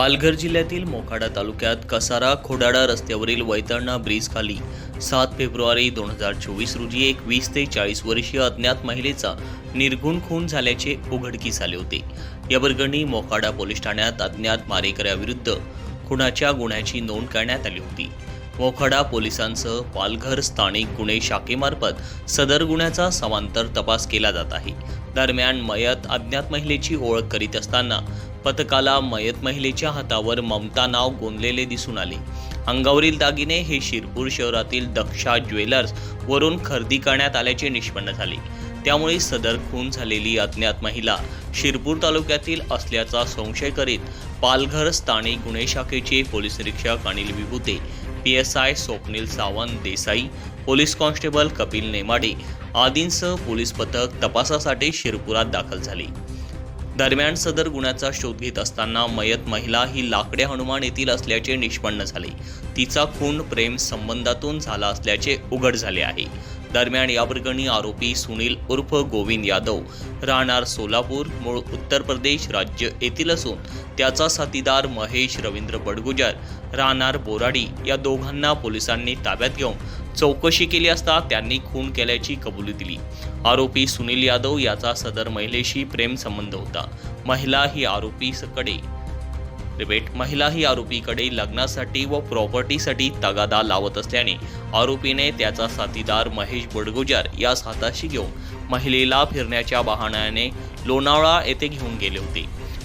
पालघर जिल्ह्यातील मोखाडा तालुक्यात कसारा खोडाडा रस्त्यावरील वैतरणा ब्रिज खाली सात फेब्रुवारी दोन हजार चोवीस रोजी एक वीस ते चाळीस वर्षीय अज्ञात महिलेचा निर्गुण खून झाल्याचे उघडकीस आले होते. या प्रकरणी मोखाडा पोलीस ठाण्यात अज्ञात मारेकऱ्याविरुद्ध खुनाच्या गुन्ह्याची नोंद करण्यात आली होती. मोखाडा पोलिसांसह पालघर स्थानिक गुन्हे शाखेमार्फत सदर गुन्ह्याचा समांतर तपास केला जात आहे. दरम्यान मयत अज्ञात महिलेची ओळख करीत असताना पथकाला मयत महिलेच्या हातावर ममता नाव गोंदलेले दिसून आले. अंगावरील दागिने हे शिरपूर शहरातील दक्षा ज्वेलर्स वरून खरेदी करण्यात आल्याचे निष्पन्न झाले. त्यामुळे सदर खून झालेली अज्ञात महिला शिरपूर तालुक्यातील असल्याचा संशय करीत पालघर स्थानिक गुन्हे शाखेचे पोलीस निरीक्षक Anil Vibhute P S I Swapnil Sawant Desai police constable Kapil Nemade आदींसह पोलीस पथक तपासासाठी शिरपुरात दाखल झाले. दरम्यान सदर गुन्ह्याचा शोध घेत असताना मयत महिला ही लाकडे हनुमान येथील असल्याचे निष्पन्न झाले. तिचा खून प्रेम संबंधातून झाला असल्याचे उघड झाले आहे. दरम्यान या प्रकरणी आरोपी सुनील उर्फ गोविंद यादव राहणार सोलापूर मूळ उत्तर प्रदेश राज्य येथील असून त्याचा साथीदार महेश रवींद्र बडगुजर राहणार बोराडी या दोघांना पोलिसांनी ताब्यात घेऊन चौकशी केली असता त्यांनी खून केल्याची कबुली दिली. आरोपी सुनील यादव याचा सदर महिलेशी प्रेम संबंध होता. महिला ही आरोपीकडे रिपीट महिला ही आरोपीकडे लग्नासाठी व प्रॉपर्टीसाठी तगादा लावत असल्याने आरोपीने त्याचा साथीदार महेश बडगुजार यास हाताशी घेऊन महिलेला फिरण्याच्या बहाण्याने लोणावळा येथे घेऊन गेले होते.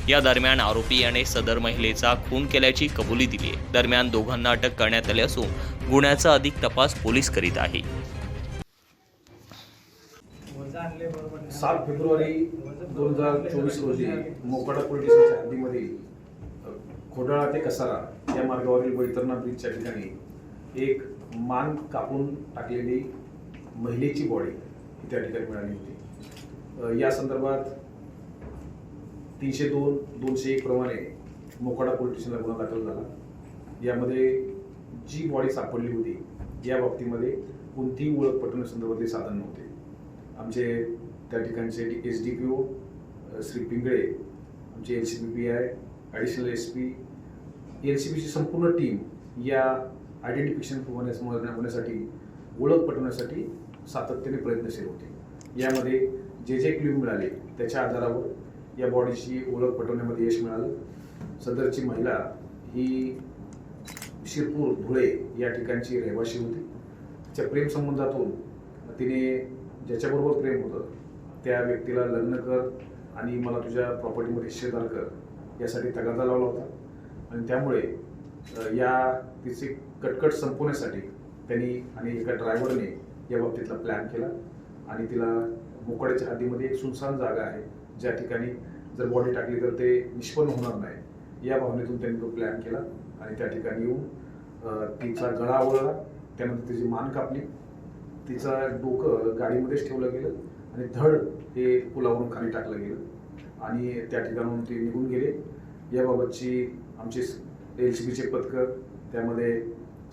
या दरम्यान आरोपी याने सदर महिलेचा खून केल्याची कबुली दिली आहे. दरम्यान दोघांना अटक करण्यात आली असून गुन्ह्याचा अधिक तपास पोलीस करीत आहे. सात फेब्रुवारी दोन हजार चोवीस रोजी मोकाडा पोलीस स्टेशनच्या हद्दीमध्ये खोडाळा ते कसारा या मार्गावरील वैतरणा ब्रिजच्या ठिकाणी एक मान कापून टाकलेली महिलेची बॉडी त्या ठिकाणी मिळाली होती. या संदर्भात तीनशे दोन दोनशे एक प्रमाणे मोकाडा पोलीस स्टेशनला गुन्हा दाखल झाला. यामध्ये जी बॉडी सापडली होती या बाबतीमध्ये कोणतीही ओळख पटवण्यासंदर्भातले साधन नव्हते. आमचे त्या ठिकाणचे S D P O Shri Pingale आमचे L C P P I additional S P L C पीची संपूर्ण टीम या आयडेंटिफिकेशन होण्यास होण्यासाठी ओळख पटवण्यासाठी सातत्याने प्रयत्नशील होते. यामध्ये जे जे क्ल्यू मिळाले त्याच्या आधारावर या बॉडीची ओळख पटवण्यामध्ये यश मिळालं. सदरची महिला ही शिरपूर धुळे या ठिकाणची रहिवाशी होती. तिच्या प्रेम संबंधातून तिने ज्याच्याबरोबर प्रेम होतं त्या व्यक्तीला लग्न कर आणि मला तुझ्या प्रॉपर्टीमध्ये हिस्सेदार कर यासाठी तगादा लावला होता. आणि त्यामुळे या तिचे कटकट संपवण्यासाठी त्यांनी आणि एका ड्रायव्हरने या बाबतीतला प्लॅन केला. आणि तिला मोकड्याच्या हद्दीमध्ये एक सुनसान जागा आहे. ज्या ठिकाणी जर बॉडी टाकली तर ते निष्पन्न होणार नाही. या भावनेतून त्यांनी तो प्लॅन केला आणि त्या ठिकाणी येऊन तिचा गळा आवळला त्यानंतर तिची मान कापली. तिचा डोकं गाडीमध्येच ठेवलं गेलं आणि धड हे पुलावरून खाली टाकलं गेलं आणि त्या ठिकाणाहून ते निघून गेले. याबाबतची आमचे एल सी बीचे पथकं त्यामध्ये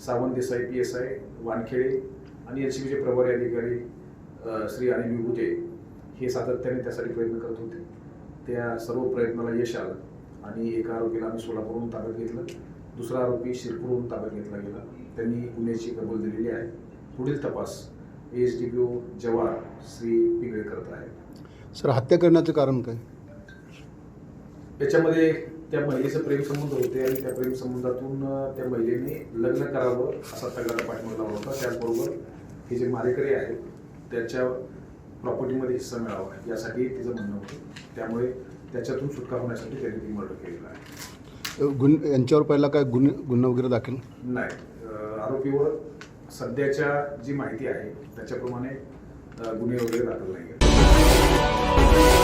Sawant Desai P S I Wankhede आणि एल सी बीचे प्रभारी अधिकारी श्री अनिल विभूते हे सातत्याने त्यासाठी प्रयत्न करत होते. त्या सर्व प्रयत्नाला यश आलं आणि एका आरोपीला आम्ही सोलापूरहून ताब्यात घेतलं. दुसरा आरोपी शिरपूरहून ताब्यात घेतला गेला. त्यांनी गुन्ह्याची कबूल दिलेली आहे. पुढील तपास एस डी पी ओ जवार श्री पिंगळे करत आहे. सर हत्या करण्याचं कारण काय? याच्यामध्ये त्या महिलेचे प्रेमसंबंध होते आणि त्या प्रेमसंबंधातून त्या महिलेने लग्न करावं असा तगादा पाठिंबा होता. त्याचबरोबर हे जे मारेकरी आहेत त्याच्या प्रॉपर्टीमध्ये हिस्सा मिळावा. यासाठी तिचं म्हणणं होतं. त्यामुळे त्याच्यातून सुटका होण्यासाठी त्यांनी ती मर्डर केलेला आहे. गुन यांच्यावर पहिला काय गुन्हे गुन्हा वगैरे दाखल? नाही. आरोपीवर सध्याच्या जी माहिती आहे त्याच्याप्रमाणे गुन्हे वगैरे दाखल नाही